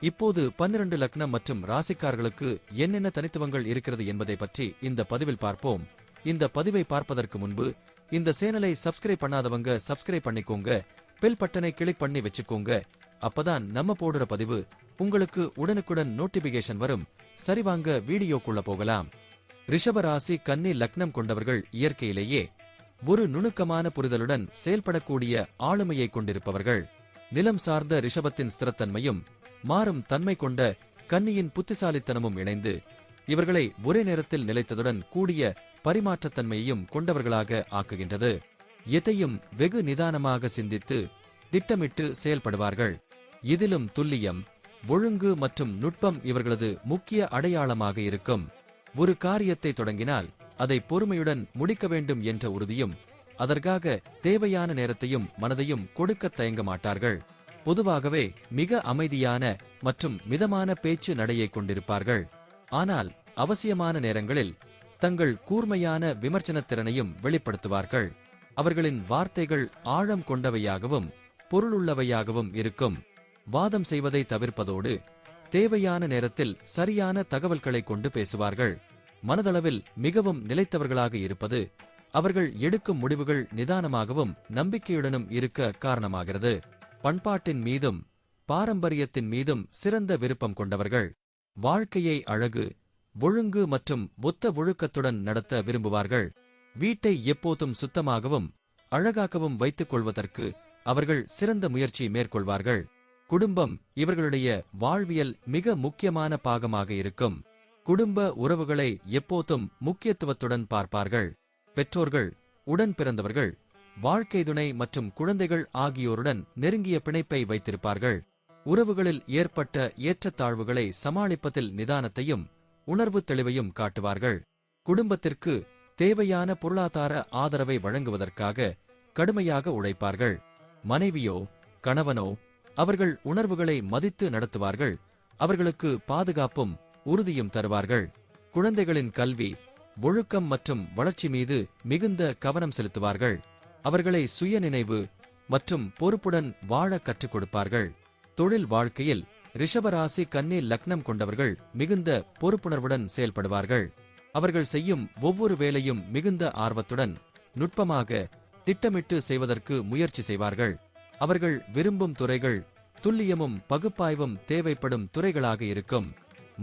இப்போது பன்னிரண்டு லக்னம் மற்றும் ராசிக்காரர்களுக்கு என்னென்ன தனித்துவங்கள் இருக்கிறது என்பதை பற்றி இந்த பதிவில் பார்ப்போம். இந்த பதிவை பார்ப்பதற்கு முன்பு இந்த சேனலை சப்ஸ்கிரைப் பண்ணாதவங்க சப்ஸ்கிரைப் பண்ணிக்கோங்க பெல் பட்டனை கிளிக் பண்ணி வச்சுக்கோங்க. அப்பதான் நம்ம போடுற பதிவு உங்களுக்கு உடனுக்குடன் நோட்டிபிகேஷன் வரும். சரிவாங்க வீடியோக்குள்ள போகலாம். ரிஷப ராசி கன்னி லக்னம் கொண்டவர்கள் இயற்கையிலேயே ஒரு நுணுக்கமான புரிதலுடன் செயல்படக்கூடிய ஆளுமையை கொண்டிருப்பவர்கள். நிலம் சார்ந்த ரிஷபத்தின் ஸ்திரத்தன்மையும் மாறும் தன்மை கொண்ட கன்னியின் புத்திசாலித்தனமும் இணைந்து இவர்களை ஒரே நேரத்தில் நிலைத்ததுடன் கூடிய பரிமாற்றத்தன்மையையும் கொண்டவர்களாக ஆக்குகின்றது. எதையும் வெகு நிதானமாக சிந்தித்து திட்டமிட்டு செயல்படுவார்கள். இதிலும் துல்லியம் ஒழுங்கு மற்றும் நுட்பம் இவர்களது முக்கிய அடையாளமாக இருக்கும். ஒரு காரியத்தை தொடங்கினால் அதை பொறுமையுடன் முடிக்க வேண்டும் என்ற உறுதியும் அதற்காக தேவையான நேரத்தையும் மனதையும் கொடுக்க தயங்க மாட்டார்கள். பொதுவாகவே மிக அமைதியான மற்றும் மிதமான பேச்சு நடையை கொண்டிருப்பார்கள். ஆனால் அவசியமான நேரங்களில் தங்கள் கூர்மையான விமர்சனத் திறனையும் வெளிப்படுத்துவார்கள். அவர்களின் வார்த்தைகள் ஆழம் கொண்டவையாகவும் பொருளுள்ளவையாகவும் இருக்கும். வாதம் செய்வதை தவிர்ப்பதோடு தேவையான நேரத்தில் சரியான தகவல்களை கொண்டு பேசுவார்கள். மனதளவில் மிகவும் நிலைத்தவர்களாக இருப்பது அவர்கள் எடுக்கும் முடிவுகள் நிதானமாகவும் நம்பிக்கையுடனும் இருக்க காரணமாகிறது. பண்பாட்டின் மீதும் பாரம்பரியத்தின் மீதும் சிறந்த விருப்பம் கொண்டவர்கள் வாழ்க்கையை அழகு ஒழுங்கு மற்றும் ஒத்த ஒழுக்கத்துடன் நடத்த விரும்புவார்கள். வீட்டை எப்போதும் சுத்தமாகவும் அழகாகவும் வைத்துக் கொள்வதற்கு அவர்கள் சிறந்த முயற்சி மேற்கொள்வார்கள். குடும்பம் இவர்களுடைய வாழ்வியல் மிக முக்கியமான பாகமாக இருக்கும். குடும்ப உறவுகளை எப்போதும் முக்கியத்துவத்துடன் பார்ப்பார்கள். பெற்றோர்கள் உடன் பிறந்தவர்கள் வாழ்க்கை துணை மற்றும் குழந்தைகள் ஆகியோருடன் நெருங்கிய பிணைப்பை வைத்திருப்பார்கள். உறவுகளில் ஏற்பட்ட ஏற்றத்தாழ்வுகளை சமாளிப்பதில் நிதானத்தையும் உணர்வு தெளிவையும் காட்டுவார்கள். குடும்பத்திற்கு தேவையான பொருளாதார ஆதரவை வழங்குவதற்காக கடுமையாக உழைப்பார்கள். மனைவியோ கணவனோ அவர்கள் உணர்வுகளை மதித்து நடத்துவார்கள். அவர்களுக்கு பாதுகாப்பும் உறுதியும் தருவார்கள். குழந்தைகளின் கல்வி ஒழுக்கம் மற்றும் வளர்ச்சி மீது மிகுந்த கவனம் செலுத்துவார்கள். அவர்களை சுயநினைவு மற்றும் பொறுப்புடன் வாழ கற்றுக் கொடுப்பார்கள். தொழில் வாழ்க்கையில் ரிஷபராசி கன்னி லக்னம் கொண்டவர்கள் மிகுந்த பொறுப்புணர்வுடன் செயல்படுவார்கள். அவர்கள் செய்யும் ஒவ்வொரு வேலையும் மிகுந்த ஆர்வத்துடன் நுட்பமாக திட்டமிட்டு செய்வதற்கு முயற்சி செய்வார்கள். அவர்கள் விரும்பும் துறைகள் துல்லியமும் பகுப்பாய்வும் தேவைப்படும் துறைகளாக இருக்கும்.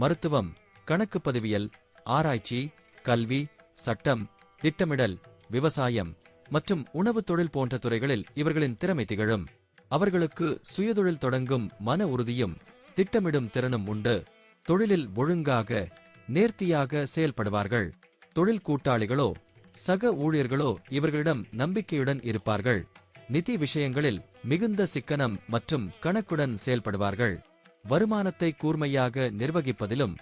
மருத்துவம் கணக்கு பதிவியல் ஆராய்ச்சி கல்வி சட்டம் திட்டமிடல் விவசாயம் மற்றும் உணவுத் தொழில் போன்ற துறைகளில் இவர்களின் திறமை திகழும். அவர்களுக்கு சுயதொழில் தொடங்கும் மன உறுதியும் திட்டமிடும் திறனும் உண்டு. தொழிலில் ஒழுங்காக நேர்த்தியாக செயல்படுவார்கள். தொழில் கூட்டாளிகளோ சக ஊழியர்களோ இவர்களிடம் நம்பிக்கையுடன் இருப்பார்கள். நிதி விஷயங்களில் மிகுந்த சிக்கனம் மற்றும் கணக்குடன் செயல்படுவார்கள். வருமானத்தை கூர்மையாக நிர்வகிப்பதிலும்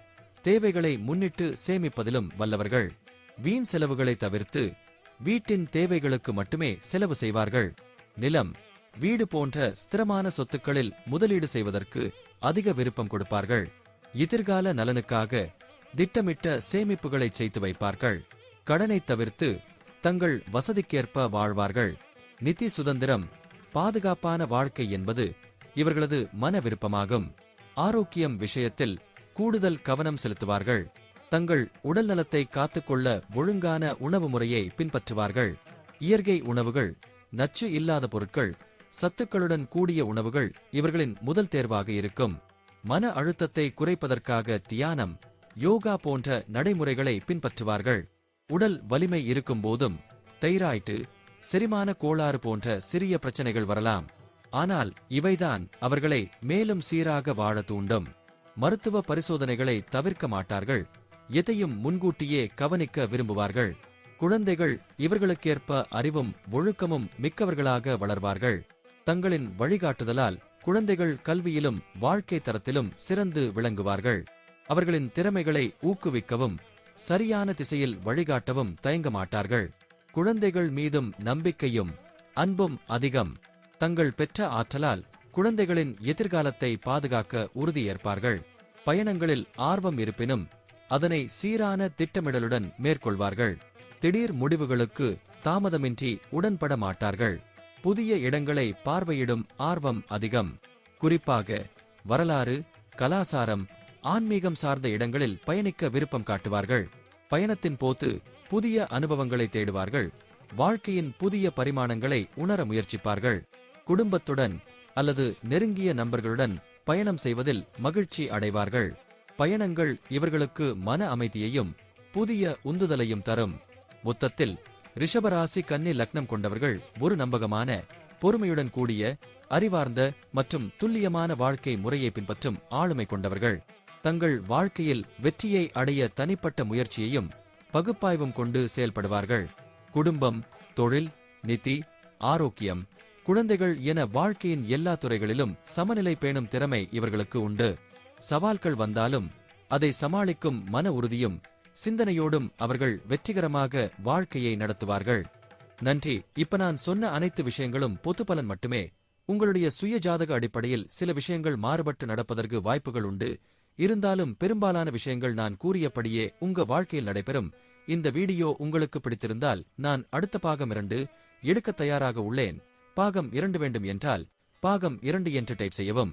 தேவைகளை முன்னிட்டு சேமிப்பதிலும் வல்லவர்கள். வீண் செலவுகளை தவிர்த்து வீட்டின் தேவைகளுக்கு மட்டுமே செலவு செய்வார்கள். நிலம் வீடு போன்ற ஸ்திரமான சொத்துக்களில் முதலீடு செய்வதற்கு அதிக விருப்பம் கொடுப்பார்கள். எதிர்கால நலனுக்காக திட்டமிட்ட சேமிப்புகளை செய்து வைப்பார்கள். கடனை தவிர்த்து தங்கள் வசதிக்கேற்ப வாழ்வார்கள். நிதி சுதந்திரம் பாதுகாப்பான வாழ்க்கை என்பது இவர்களது மன விருப்பமாகும். ஆரோக்கியம் விஷயத்தில் கூடுதல் கவனம் செலுத்துவார்கள். தங்கள் உடல் நலத்தை காத்துக்கொள்ள ஒழுங்கான உணவு முறையை பின்பற்றுவார்கள். இயற்கை உணவுகள் நச்சு இல்லாத பொருட்கள் சத்துக்களுடன் கூடிய உணவுகள் இவர்களின் முதல் தேர்வாக இருக்கும். மன அழுத்தத்தை குறைப்பதற்காக தியானம் யோகா போன்ற நடைமுறைகளை பின்பற்றுவார்கள். உடல் வலிமை இருக்கும் போதும் தைராய்டு செரிமான கோளாறு போன்ற சிறிய பிரச்சனைகள் வரலாம். ஆனால் இவைதான் அவர்களை மேலும் சீராக வாழ தூண்டும். மருத்துவ பரிசோதனைகளை தவிர்க்க மாட்டார்கள். எதையும் முன்கூட்டியே கவனிக்க விரும்புவார்கள். குழந்தைகள் இவர்களுக்கேற்ப அறிவும் ஒழுக்கமும் மிக்கவர்களாக வளர்வார்கள். தங்களின் வழிகாட்டுதலால் குழந்தைகள் கல்வியிலும் வாழ்க்கை தரத்திலும் சிறந்து விளங்குவார்கள். அவர்களின் திறமைகளை ஊக்குவிக்கவும் சரியான திசையில் வழிகாட்டவும் தயங்க மாட்டார்கள். குழந்தைகள் மீதும் நம்பிக்கையும் அன்பும் அதிகம். தங்கள் பெற்ற ஆற்றலால் குழந்தைகளின் எதிர்காலத்தை பாதுகாக்க உறுதியேற்பார்கள். பயணங்களில் ஆர்வம் இருப்பினும் அதனை சீரான திட்டமிடலுடன் மேற்கொள்வார்கள். திடீர் முடிவுகளுக்கு தாமதமின்றி உடன்பட மாட்டார்கள். புதிய இடங்களை பார்வையிடும் ஆர்வம் அதிகம். குறிப்பாக வரலாறு கலாசாரம் ஆன்மீகம் சார்ந்த இடங்களில் பயணிக்க விருப்பம் காட்டுவார்கள். பயணத்தின் போது புதிய அனுபவங்களை தேடுவார்கள். வாழ்க்கையின் புதிய பரிமாணங்களை உணர முயற்சிப்பார்கள். குடும்பத்துடன் அல்லது நெருங்கிய நண்பர்களுடன் பயணம் செய்வதில் மகிழ்ச்சி அடைவார்கள். பயணங்கள் இவர்களுக்கு மன அமைதியையும் புதிய உந்துதலையும் தரும். மொத்தத்தில் ரிஷபராசி கன்னி லக்னம் கொண்டவர்கள் ஒரு நம்பகமான பொறுமையுடன் கூடிய அறிவார்ந்த மற்றும் துல்லியமான வாழ்க்கை முறையை பின்பற்றும் ஆளுமை கொண்டவர்கள். தங்கள் வாழ்க்கையில் வெற்றியை அடைய தனிப்பட்ட முயற்சியையும் பகுப்பாய்வும் கொண்டு செயல்படுவார்கள். குடும்பம் தொழில் நிதி ஆரோக்கியம் குழந்தைகள் என வாழ்க்கையின் எல்லா துறைகளிலும் சமநிலை பேணும் திறமை இவர்களுக்கு உண்டு. சவால்கள் வந்தாலும் அதை சமாளிக்கும் மன உறுதியும் சிந்தனையோடும் அவர்கள் வெற்றிகரமாக வாழ்க்கையை நடத்துவார்கள். நன்றி. இப்ப நான் சொன்ன அனைத்து விஷயங்களும் பொது பலன் மட்டுமே. உங்களுடைய சுய ஜாதக அடிப்படையில் சில விஷயங்கள் மாறுபட்டு நடப்பதற்கு வாய்ப்புகள் உண்டு. இருந்தாலும் பெரும்பாலான விஷயங்கள் நான் கூறியபடியே உங்க வாழ்க்கையில் நடைபெறும். இந்த வீடியோ உங்களுக்கு பிடித்திருந்தால் நான் அடுத்த பாகம் இரண்டு எடுக்க தயாராக உள்ளேன். பாகம் இரண்டு வேண்டும் என்றால் பாகம் இரண்டு என்று டைப் செய்யவும்.